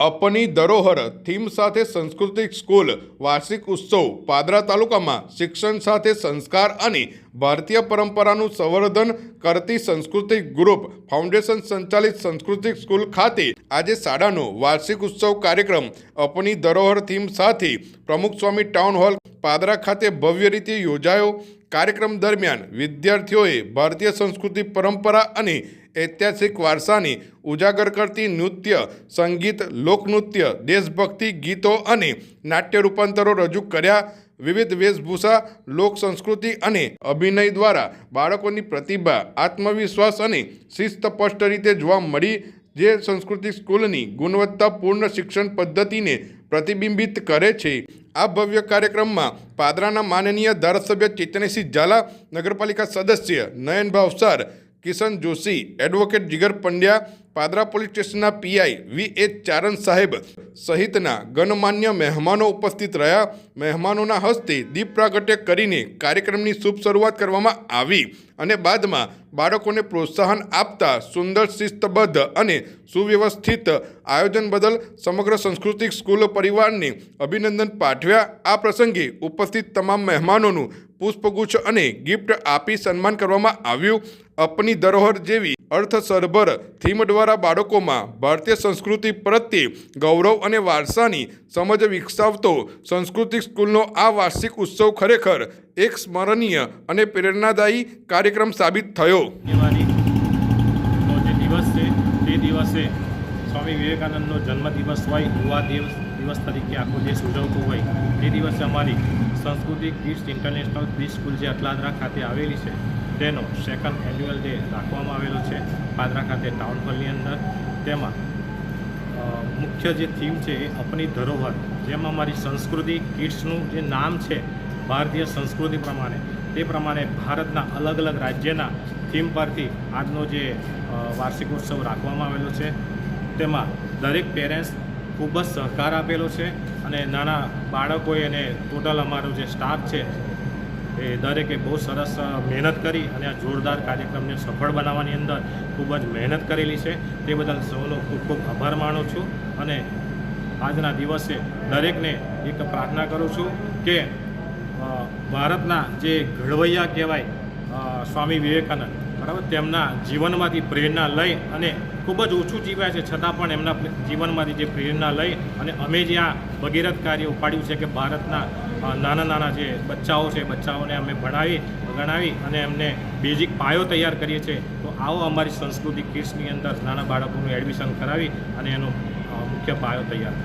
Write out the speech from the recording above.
અપની ધરોહર થીમ સાથે સાંસ્કૃતિક સ્કૂલ વાર્ષિક ઉત્સવ પાદરા તાલુકામાં શિક્ષણ સાથે સંસ્કાર અને ભારતીય પરંપરાનું સંવર્ધન કરતી સાંસ્કૃતિક ગ્રુપ ફાઉન્ડેશન સંચાલિત સાંસ્કૃતિક સ્કૂલ ખાતે આજે શાળાનો વાર્ષિક ઉત્સવ કાર્યક્રમ અપની ધરોહર થીમ સાથે પ્રમુખ સ્વામી ટાઉન હોલ પાદરા ખાતે ભવ્ય રીતે યોજાયો. કાર્યક્રમ દરમિયાન વિદ્યાર્થીઓએ ભારતીય સંસ્કૃતિ પરંપરા અને ઐતિહાસિક વારસાને ઉજાગર કરતી નૃત્ય, સંગીત, લોકનૃત્ય, દેશભક્તિ ગીતો અને નાટ્ય રૂપાંતરો રજૂ કર્યા. વિવિધ વેશભૂષા, લોક સંસ્કૃતિ અને અભિનય દ્વારા બાળકોની પ્રતિભા, આત્મવિશ્વાસ અને શિસ્ત સ્પષ્ટ રીતે જોવા મળી, જે સંસ્કૃતિ સ્કૂલની ગુણવત્તાપૂર્ણ શિક્ષણ પદ્ધતિને પ્રતિબિંબિત કરે છે. આ ભવ્ય કાર્યક્રમમાં પાદરાના માનનીય ધારાસભ્ય ચેતનસિંહ ઝાલા, નગરપાલિકા સદસ્ય નયન ભાવસાર કિશન જોશી, એડવોકેટ જીગર પંડ્યા પાદરા પોલીસ સ્ટેશનના પીઆઈ વી એચ ચારણ સાહેબ સહિતના ગણમાન્ય મહેમાનો ઉપસ્થિત રહ્યા. મહેમાનોના હસ્તે દીપ પ્રાગટ્ય કરીને કાર્યક્રમની શુભ શરૂઆત કરવામાં આવી અને બાદમાં બાળકોને પ્રોત્સાહન આપતા સુંદર શિસ્તબદ્ધ અને સુવ્યવસ્થિત આયોજન બદલ સમગ્ર સાંસ્કૃતિક સ્કૂલ પરિવારને અભિનંદન પાઠવ્યા. આ પ્રસંગે ઉપસ્થિત તમામ મહેમાનોનું પુષ્પગુચ્છ અને ગિફ્ટ આપી સન્માન કરવામાં આવ્યું. અપની ધરોહર જેવી અર્થસરભર થીમ દ્વારા બાળકોમાં ભારતીય સંસ્કૃતિ પ્રત્યે ગૌરવ અને વારસાની સમજ વિકસાવતો સંસ્કૃતિક સ્કૂલનો આ વાર્ષિક ઉત્સવ ખરેખર એક સ્મરણીય અને પ્રેરણાદાયી કાર્યક્રમ સાબિત થયો. જે દિવસ છે, તે દિવસે સ્વામી વિવેકાનંદનો જન્મદિવસ હોય, યુવા દિવસ દિવસ તરીકે આખો દેશ ઉજવતો હોય, તે દિવસે અમારી સંસ્કૃતિ કિડ્સ ઇન્ટરનેશનલ પ્રી સ્કૂલ જે અટલાદરા ખાતે આવેલી છે તેનો સેકન્ડ એન્યુઅલ ડે રાખવામાં આવેલો છે, પાદરા ખાતે ટાઉન હોલની અંદર. તેમાં મુખ્ય જે થીમ છે એ અપની ધરોહર. જેમાં મારી સંસ્કૃતિ કિડ્સનું જે નામ છે, ભારતીય સંસ્કૃતિ પ્રમાણે, તે પ્રમાણે ભારતના અલગ અલગ રાજ્યના થીમ પરથી આજનો જે વાર્ષિક ઉત્સવ રાખવામાં આવેલો છે. તેમાં દરેક પેરેન્ટ્સ ખૂબ જ સહકાર આપેલો છે અને નાના બાળકોએ અને ટોટલ અમારો જે સ્ટાફ છે એ દરેકે બહુ સરસ મહેનત કરી અને આ જોરદાર કાર્યક્રમને સફળ બનાવવાની અંદર ખૂબ જ મહેનત કરેલી છે. તે બદલ સૌનો ખૂબ ખૂબ આભાર માનું છું અને આજના દિવસે દરેકને એક પ્રાર્થના કરું છું કે ભારતના જે ઘડવૈયા કહેવાય સ્વામી વિવેકાનંદ, બરાબર, તેમના જીવનમાંથી પ્રેરણા લઈ અને ખૂબ જ ઓછું જીવ્યા છે, છતાં પણ એમના જીવનમાંથી જે પ્રેરણા લઈ અને અમે જે આ ભગીરથ કાર્ય ઉપાડ્યું છે કે ભારતના નાના નાના જે બચ્ચાઓ છે, બચ્ચાઓને અમે ભણાવી ગણાવી અને એમને બેઝિક પાયો તૈયાર કરીએ છીએ, તો આવો અમારી સંસ્કૃતિ કિટ્સની અંદર નાના બાળકોનું એડમિશન કરાવી અને એનો મુખ્ય પાયો તૈયાર